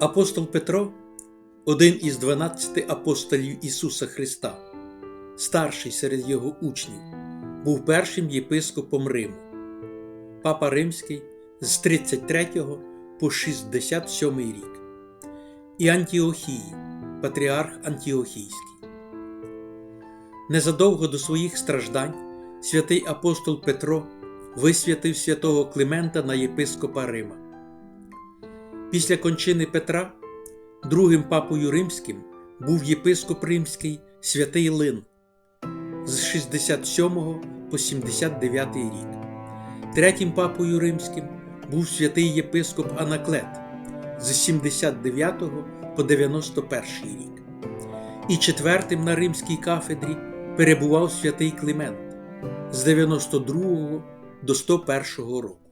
Апостол Петро, один із дванадцяти апостолів Ісуса Христа, старший серед його учнів, був першим єпископом Риму, Папа Римський з 33 по 67 рік, і Антіохії, патріарх Антіохійський. Незадовго до своїх страждань святий апостол Петро висвятив святого Климента на єпископа Рима. Після кончини Петра другим папою римським був єпископ римський святий Лин з 67 по 79 рік. Третім папою римським був святий єпископ Анаклет з 79 по 91 рік. І четвертим на римській кафедрі перебував святий Климент з 92 до 101 року.